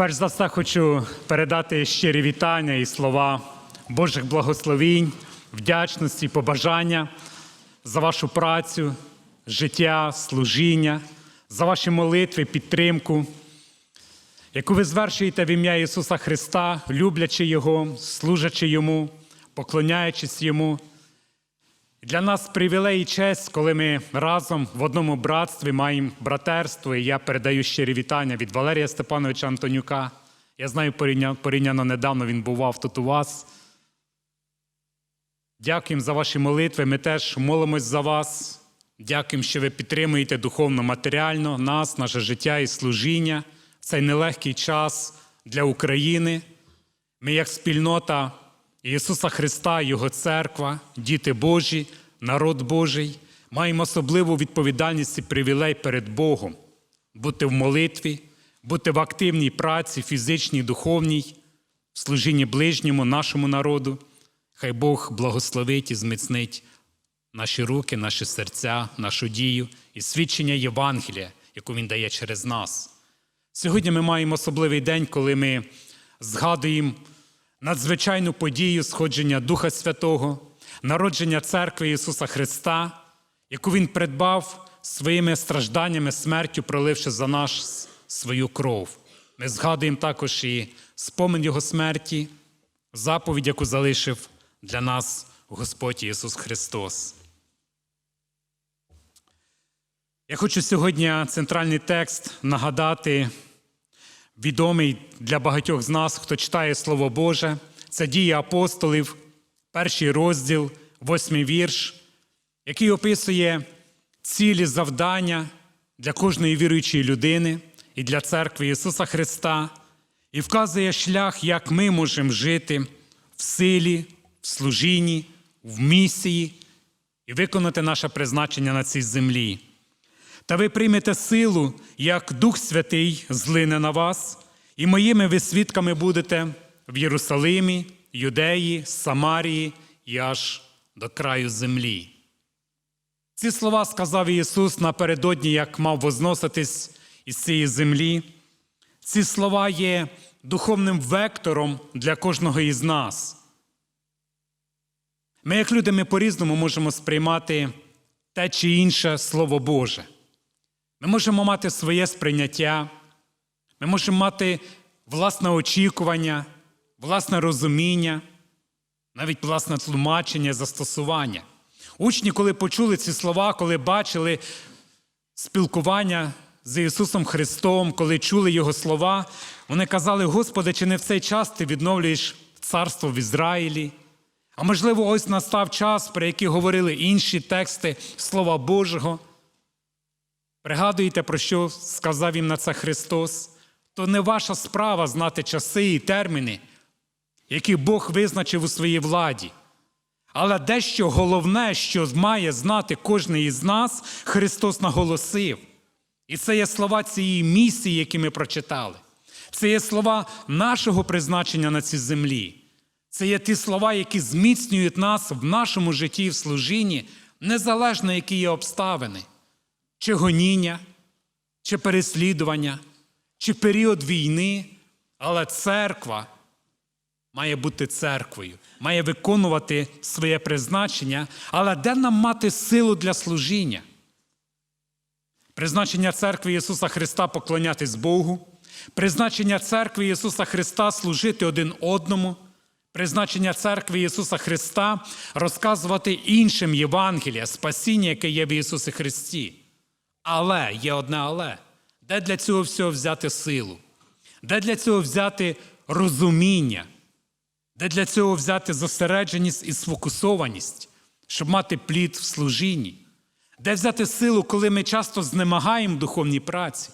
Перш за все хочу передати щирі вітання і слова Божих благословінь, вдячності, побажання за вашу працю, життя, служіння, за ваші молитви, підтримку, яку ви звершуєте в ім'я Ісуса Христа, люблячи Його, служачи Йому, поклоняючись Йому. Для нас привілей і честь, коли ми разом в одному братстві маємо братерство, і я передаю щирі вітання від Валерія Степановича Антонюка. Я знаю, порівняно недавно він бував тут у вас. Дякуємо за ваші молитви. Ми теж молимось за вас. Дякуємо, що ви підтримуєте духовно, матеріально нас, наше життя і служіння цей нелегкий час для України. Ми, як спільнота Ісуса Христа, Його церква, діти Божі, народ Божий, маємо особливу відповідальність і привілей перед Богом бути в молитві, бути в активній праці, фізичній, духовній, в служінні ближньому, нашому народу. Хай Бог благословить і зміцнить наші руки, наші серця, нашу дію і свідчення Євангелія, яку Він дає через нас. Сьогодні ми маємо особливий день, коли ми згадуємо надзвичайну подію сходження Духа Святого, народження церкви Ісуса Христа, яку Він придбав своїми стражданнями, смертю, проливши за нас свою кров. Ми згадуємо також і спомин Його смерті, заповідь, яку залишив для нас Господь Ісус Христос. Я хочу сьогодні центральний текст нагадати, відомий для багатьох з нас, хто читає Слово Боже. Це дії апостолів, перший розділ, восьмий вірш, який описує цілі завдання для кожної віруючої людини і для церкви Ісуса Христа, і вказує шлях, як ми можемо жити в силі, в служінні, в місії і виконати наше призначення на цій землі. Та ви приймете силу, як Дух Святий злине на вас, і моїми ви свідками будете в Єрусалимі, Юдеї, Самарії і аж до краю землі. Ці слова сказав Ісус напередодні, як мав возноситись із цієї землі. Ці слова є духовним вектором для кожного із нас. Ми, як люди, ми по-різному можемо сприймати те чи інше Слово Боже. Ми можемо мати своє сприйняття, ми можемо мати власне очікування, власне розуміння, навіть власне тлумачення, застосування. Учні, коли почули ці слова, коли бачили спілкування з Ісусом Христом, коли чули Його слова, вони казали: Господи, чи не в цей час ти відновлюєш царство в Ізраїлі? А можливо, ось настав час, про який говорили інші тексти Слова Божого. Пригадуєте, про що сказав їм на це Христос? То не ваша справа знати часи і терміни, які Бог визначив у своїй владі. Але дещо головне, що має знати кожен із нас, Христос наголосив. І це є слова цієї місії, які ми прочитали. Це є слова нашого призначення на цій землі. Це є ті слова, які зміцнюють нас в нашому житті і в служінні, незалежно, які є обставини чи гоніння, чи переслідування, чи період війни, але церква має бути церквою, має виконувати своє призначення, але де нам мати силу для служіння? Призначення церкви Ісуса Христа поклонятись Богу, призначення церкви Ісуса Христа служити один одному, призначення церкви Ісуса Христа розказувати іншим Євангелія, спасіння, яке є в Ісусі Христі. Але є одне але. Де для цього всього взяти силу? Де для цього взяти розуміння? Де для цього взяти зосередженість і сфокусованість, щоб мати плід в служінні? Де взяти силу, коли ми часто знемагаємо в духовній праці?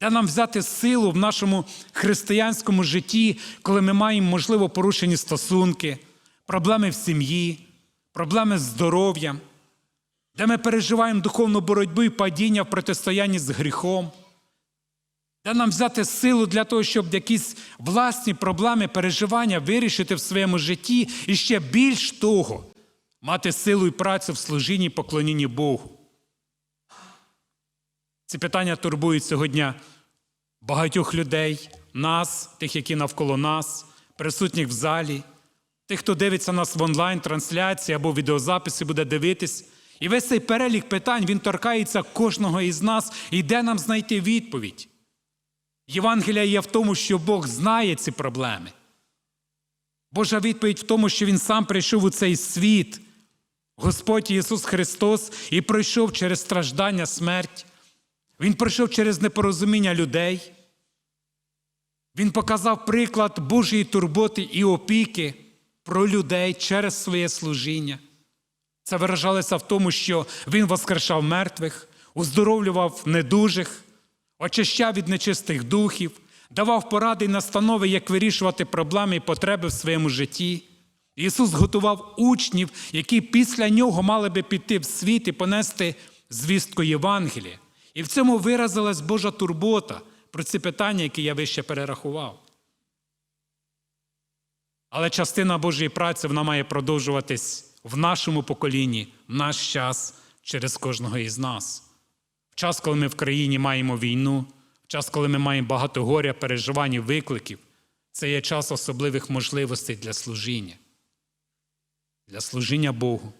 Де нам взяти силу в нашому християнському житті, коли ми маємо, можливо, порушені стосунки, проблеми в сім'ї, проблеми з здоров'ям? Де ми переживаємо духовну боротьбу і падіння в протистоянні з гріхом, де нам взяти силу для того, щоб якісь власні проблеми, переживання вирішити в своєму житті і ще більш того, мати силу і працю в служінні і поклонінні Богу. Ці питання турбують сьогодні багатьох людей, нас, тих, які навколо нас, присутніх в залі, тих, хто дивиться нас в онлайн-трансляції або відеозаписи буде дивитись. І весь цей перелік питань він торкається кожного із нас і де нам знайти відповідь. Євангелія є в тому, що Бог знає ці проблеми. Божа відповідь в тому, що Він сам прийшов у цей світ, Господь Ісус Христос, і пройшов через страждання, смерть. Він пройшов через непорозуміння людей. Він показав приклад Божої турботи і опіки про людей через своє служіння. Це виражалося в тому, що Він воскрешав мертвих, уздоровлював недужих, очищав від нечистих духів, давав поради і настанови, як вирішувати проблеми і потреби в своєму житті. Ісус готував учнів, які після нього мали би піти в світ і понести звістку Євангелія. І в цьому виразилась Божа турбота про ці питання, які я вище перерахував. Але частина Божої праці вона має продовжуватись в нашому поколінні, в наш час через кожного із нас. В час, коли ми в країні маємо війну, в час, коли ми маємо багато горя, переживань і викликів, це є час особливих можливостей для служіння, для служіння Богу,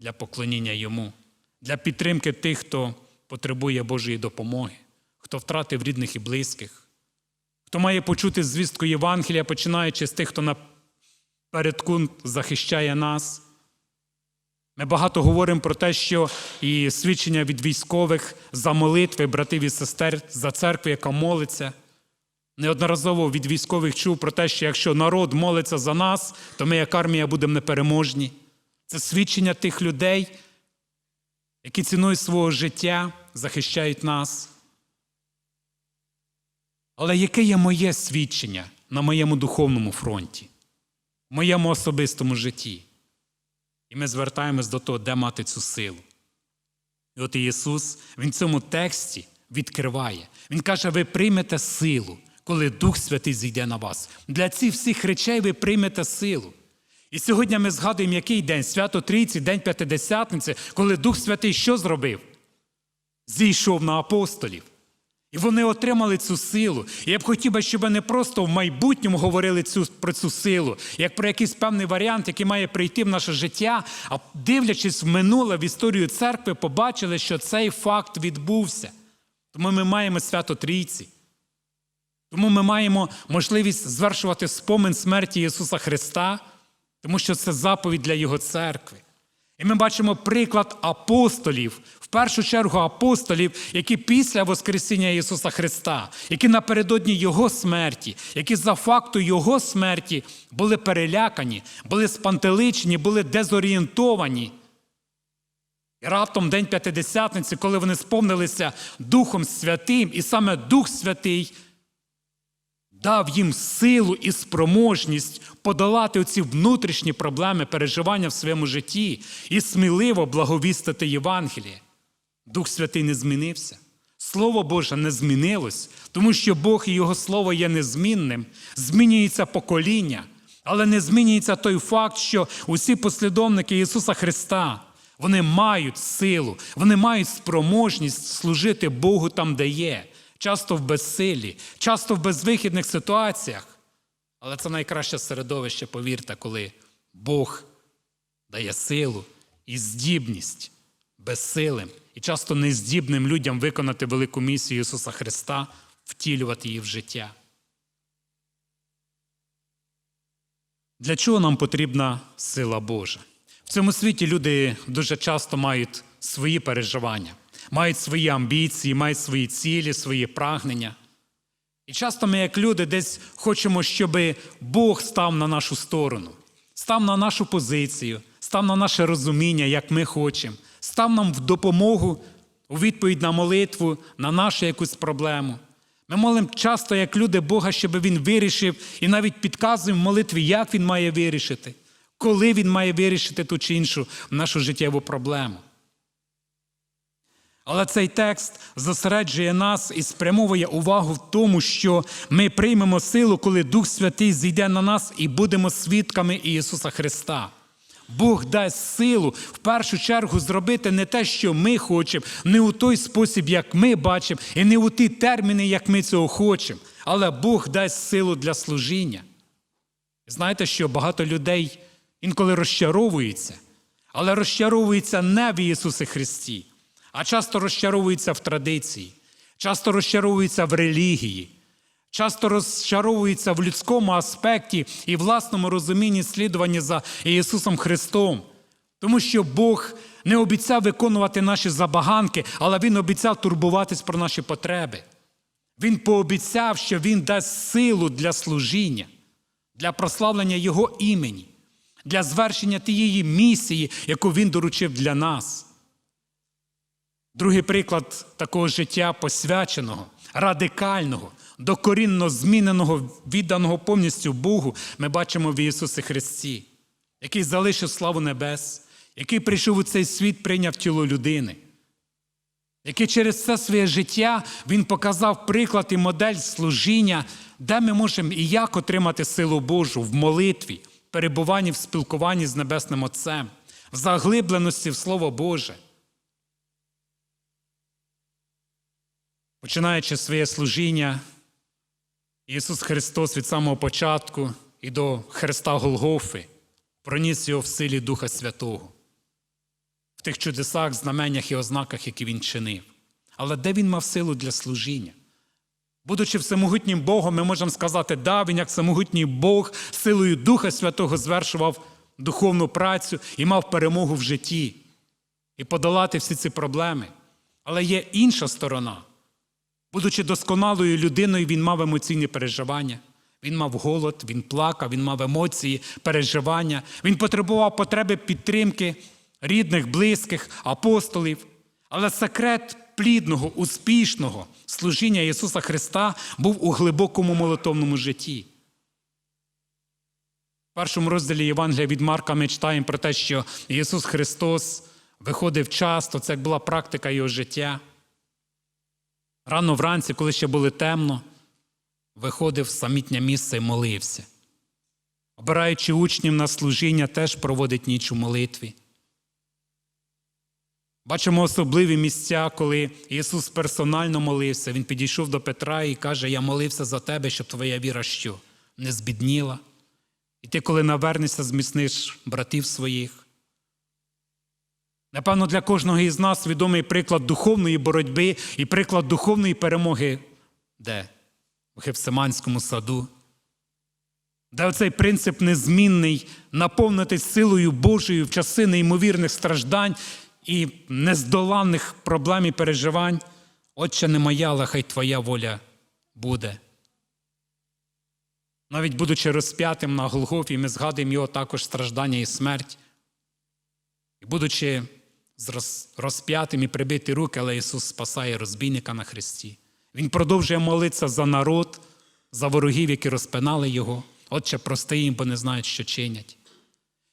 для поклоніння Йому, для підтримки тих, хто потребує Божої допомоги, хто втратив рідних і близьких, хто має почути звістку Євангелія, починаючи з тих, хто напередку захищає нас. Ми багато говоримо про те, що і свідчення від військових за молитви, братів і сестер, за церкву, яка молиться. Неодноразово від військових чув про те, що якщо народ молиться за нас, то ми, як армія, будемо непереможні. Це свідчення тих людей, які ціною свого життя захищають нас. Але яке є моє свідчення на моєму духовному фронті, в моєму особистому житті? І ми звертаємось до того, де мати цю силу. І от Ісус Він в цьому тексті відкриває. Він каже: ви приймете силу, коли Дух Святий зійде на вас. Для цих всіх речей ви приймете силу. І сьогодні ми згадуємо, який день свято Трійці, День П'ятидесятниці, коли Дух Святий що зробив? Зійшов на апостолів. І вони отримали цю силу. І я б хотів би, щоб не просто в майбутньому говорили цю, про цю силу, як про якийсь певний варіант, який має прийти в наше життя, а дивлячись в минуле, в історію церкви, побачили, що цей факт відбувся. Тому ми маємо свято Трійці. Тому ми маємо можливість звершувати спомин смерті Ісуса Христа, тому що це заповідь для Його церкви. І ми бачимо приклад апостолів, в першу чергу апостолів, які після Воскресіння Ісуса Христа, які напередодні Його смерті, які за факту Його смерті були перелякані, були спантеличені, були дезорієнтовані. І раптом День П'ятидесятниці, коли вони сповнилися Духом Святим, і саме Дух Святий дав їм силу і спроможність подолати оці внутрішні проблеми переживання в своєму житті і сміливо благовістити Євангеліє. Дух Святий не змінився. Слово Боже не змінилось, тому що Бог і Його Слово є незмінним, змінюється покоління, але не змінюється той факт, що усі послідовники Ісуса Христа вони мають силу, вони мають спроможність служити Богу там, де є часто в безсилі, часто в безвихідних ситуаціях. Але це найкраще середовище, повірте, коли Бог дає силу і здібність безсилим і часто нездібним людям виконати велику місію Ісуса Христа, втілювати її в життя. Для чого нам потрібна сила Божа? В цьому світі люди дуже часто мають свої переживання мають свої амбіції, мають свої цілі, свої прагнення. І часто ми, як люди, десь хочемо, щоб Бог став на нашу сторону, став на нашу позицію, став на наше розуміння, як ми хочемо, став нам в допомогу у відповідь на молитву, на нашу якусь проблему. Ми молимо часто, як люди, Бога, щоб Він вирішив, і навіть підказуємо в молитві, як Він має вирішити, коли Він має вирішити ту чи іншу нашу життєву проблему. Але цей текст зосереджує нас і спрямовує увагу в тому, що ми приймемо силу, коли Дух Святий зійде на нас і будемо свідками Ісуса Христа. Бог дасть силу в першу чергу зробити не те, що ми хочемо, не у той спосіб, як ми бачимо, і не у ті терміни, як ми цього хочемо, але Бог дасть силу для служіння. Знаєте, що багато людей інколи розчаровуються, але розчаровуються не в Ісусі Христі, а часто розчаровуються в традиції, часто розчаровуються в релігії, часто розчаровуються в людському аспекті і власному розумінні слідування за Ісусом Христом. Тому що Бог не обіцяв виконувати наші забаганки, але Він обіцяв турбуватись про наші потреби. Він пообіцяв, що Він дасть силу для служіння, для прославлення Його імені, для звершення тієї місії, яку Він доручив для нас. Другий приклад такого життя посвяченого, радикального, докорінно зміненого, відданого повністю Богу, ми бачимо в Ісусі Христі, який залишив славу небес, який прийшов у цей світ, прийняв тіло людини, який через все своє життя Він показав приклад і модель служіння, де ми можемо і як отримати силу Божу в молитві, перебуванні в спілкуванні з Небесним Отцем, в заглибленості в Слово Боже. Починаючи своє служіння, Ісус Христос від самого початку і до Христа Голгофи проніс його в силі Духа Святого, в тих чудесах, знаменнях і ознаках, які Він чинив. Але де він мав силу для служіння? Будучи всемогутнім Богом, ми можемо сказати, да, він як всемогутній Бог силою Духа Святого звершував духовну працю і мав перемогу в житті і подолати всі ці проблеми. Але є інша сторона. Будучи досконалою людиною, він мав емоційні переживання. Він мав голод, він плакав, він мав емоції, переживання. Він потребував потреби підтримки рідних, близьких, апостолів. Але секрет плідного, успішного служіння Ісуса Христа був у глибокому молитовному житті. В першому розділі Євангелія від Марка ми читаємо про те, що Ісус Христос виходив часто, це була практика Його життя. Рано вранці, коли ще було темно, виходив в самітнє місце і молився. Обираючи учнів на служіння, теж проводить ніч у молитві. Бачимо особливі місця, коли Ісус персонально молився. Він підійшов до Петра і каже: Я молився за тебе, щоб твоя віра що не збідніла. І ти, коли навернешся, зміцниш братів своїх. Напевно, для кожного із нас відомий приклад духовної боротьби і приклад духовної перемоги, де? У Гефсиманському саду, де оцей принцип незмінний наповнитись силою Божою в часи неймовірних страждань і нездоланних проблем і переживань. Отче не моя, але хай твоя воля буде. Навіть будучи розп'ятим на Голгофі, ми згадуємо його також страждання і смерть. І будучи розп'ятим і прибиті руки, але Ісус спасає розбійника на Христі. Він продовжує молитися за народ, за ворогів, які розпинали Його. Отче, прости їм, бо не знають, що чинять.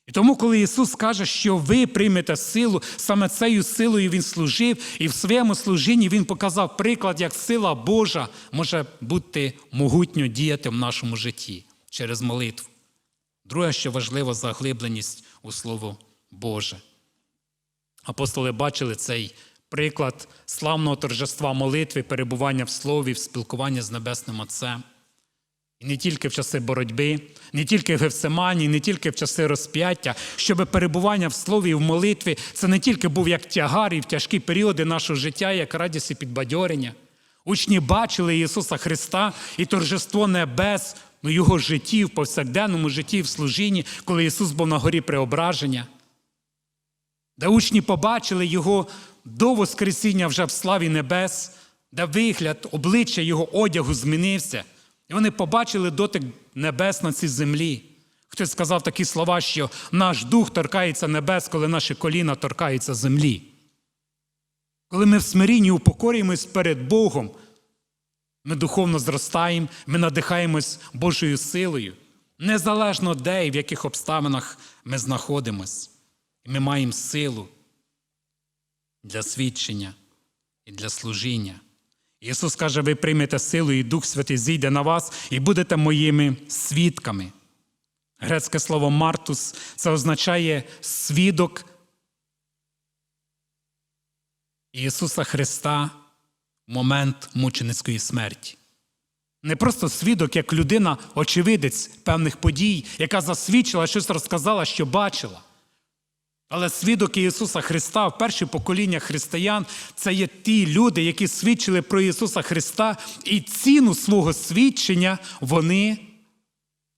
І тому, коли Ісус каже, що ви приймете силу, саме цією силою Він служив, і в своєму служінні Він показав приклад, як сила Божа може бути могутньо діяти в нашому житті через молитву. Друге, що важливо, заглибленість у Слово Боже. Апостоли бачили цей приклад славного торжества молитви, перебування в слові, в спілкуванні з Небесним Отцем. І не тільки в часи боротьби, не тільки в Гефсимані, не тільки в часи розп'яття, щоб перебування в слові і в молитві це не тільки був як тягар і в тяжкі періоди нашого життя, як радість і підбадьорення. Учні бачили Ісуса Христа і торжество небес у Його житті, в повсякденному житті, в служінні, коли Ісус був на горі преображення де учні побачили Його до Воскресіння вже в славі небес, де вигляд, обличчя Його одягу змінився, і вони побачили дотик небес на цій землі. Хтось сказав такі слова, що наш дух торкається небес, коли наші коліна торкаються землі. Коли ми в смирінні упокорюємось перед Богом, ми духовно зростаємо, ми надихаємось Божою силою, незалежно де і в яких обставинах ми знаходимось. І ми маємо силу для свідчення і для служіння. Ісус каже, ви приймете силу, і Дух Святий зійде на вас і будете моїми свідками. Грецьке слово Мартус це означає свідок Ісуса Христа в момент мученицької смерті. Не просто свідок, як людина, очевидець певних подій, яка засвідчила, щось розказала, що бачила. Але свідок Ісуса Христа в перше покоління християн це є ті люди, які свідчили про Ісуса Христа, і ціну свого свідчення вони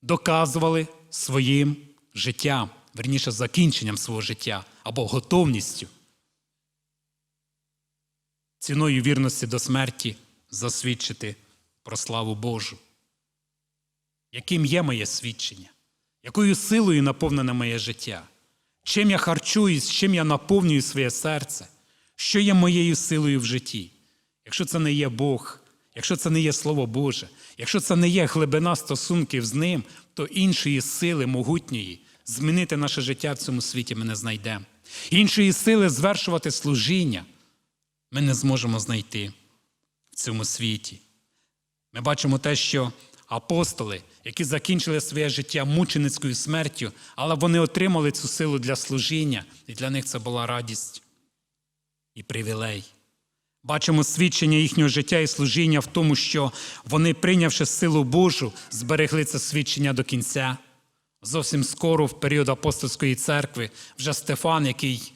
доказували своїм життям, верніше закінченням свого життя або готовністю. Ціною вірності до смерті засвідчити про славу Божу. Яким є моє свідчення? Якою силою наповнене моє життя? Чим я харчуюсь, чим я наповнюю своє серце? Що є моєю силою в житті? Якщо це не є Бог, якщо це не є Слово Боже, якщо це не є глибина стосунків з Ним, то іншої сили могутньої змінити наше життя в цьому світі ми не знайдемо. Іншої сили звершувати служіння ми не зможемо знайти в цьому світі. Ми бачимо те, що апостоли, які закінчили своє життя мученицькою смертю, але вони отримали цю силу для служіння, і для них це була радість і привілей. Бачимо свідчення їхнього життя і служіння в тому, що вони, прийнявши силу Божу, зберегли це свідчення до кінця. Зовсім скоро, в період апостольської церкви, вже Стефан, який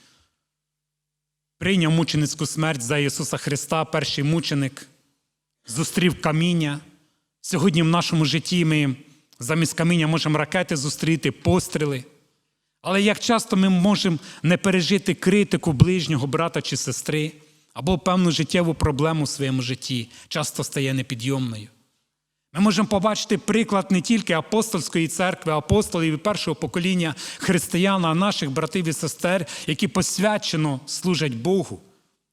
прийняв мученицьку смерть за Ісуса Христа, перший мученик, зустрів каміння. Сьогодні в нашому житті ми замість каміння можемо ракети зустріти, постріли. Але як часто ми можемо не пережити критику ближнього брата чи сестри, або певну життєву проблему в своєму житті, часто стає непідйомною. Ми можемо побачити приклад не тільки апостольської церкви, апостолів і першого покоління християн, а наших братів і сестер, які посвячено служать Богу,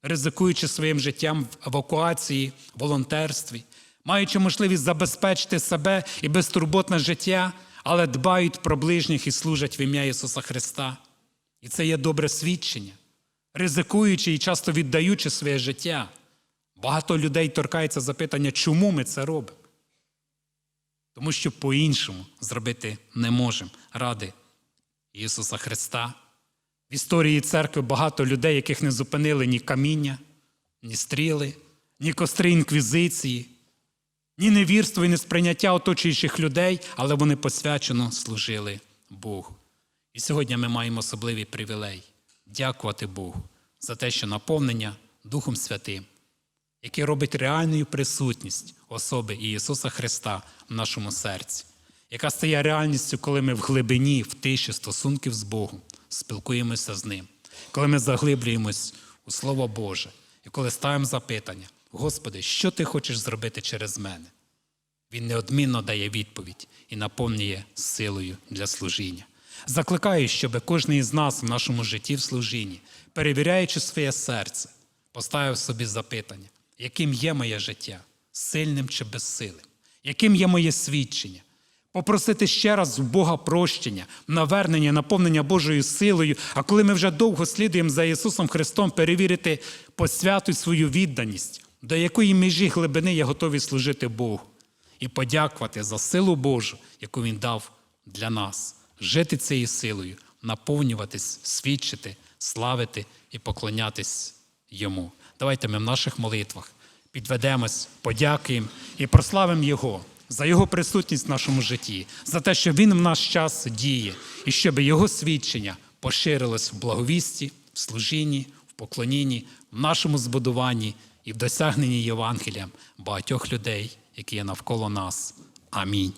ризикуючи своїм життям в евакуації, волонтерстві, маючи можливість забезпечити себе і безтурботне життя, але дбають про ближніх і служать в ім'я Ісуса Христа. І це є добре свідчення, ризикуючи і часто віддаючи своє життя. Багато людей торкається запитання, чому ми це робимо? Тому що по-іншому зробити не можемо ради Ісуса Христа. В історії церкви багато людей, яких не зупинили ні каміння, ні стріли, ні костри інквізиції, ні невірство і несприйняття оточуючих людей, але вони посвячено служили Богу. І сьогодні ми маємо особливий привілей дякувати Богу за те, що наповнення Духом Святим, яке робить реальною присутність особи Ісуса Христа в нашому серці, яка стає реальністю, коли ми в глибині, в тиші стосунків з Богом спілкуємося з Ним, коли ми заглиблюємось у Слово Боже, і коли ставимо запитання, Господи, що ти хочеш зробити через мене? Він неодмінно дає відповідь і наповнює силою для служіння. Закликаю, щоб кожен із нас в нашому житті в служінні, перевіряючи своє серце, поставив собі запитання, яким є моє життя, сильним чи безсилим, яким є моє свідчення. Попросити ще раз в Бога прощення, навернення, наповнення Божою силою. А коли ми вже довго слідуємо за Ісусом Христом, перевірити посвяту свою відданість, до якої межі глибини я готовий служити Богу, і подякувати за силу Божу, яку Він дав для нас, жити цією силою, наповнюватись, свідчити, славити і поклонятись Йому. Давайте ми в наших молитвах підведемось, подякуємо і прославимо Його за Його присутність в нашому житті, за те, що Він в наш час діє, і щоб Його свідчення поширилось в благовісті, в служінні, в поклонінні, в нашому збудуванні і в досягненні Євангеліям багатьох людей, які є навколо нас. Амінь.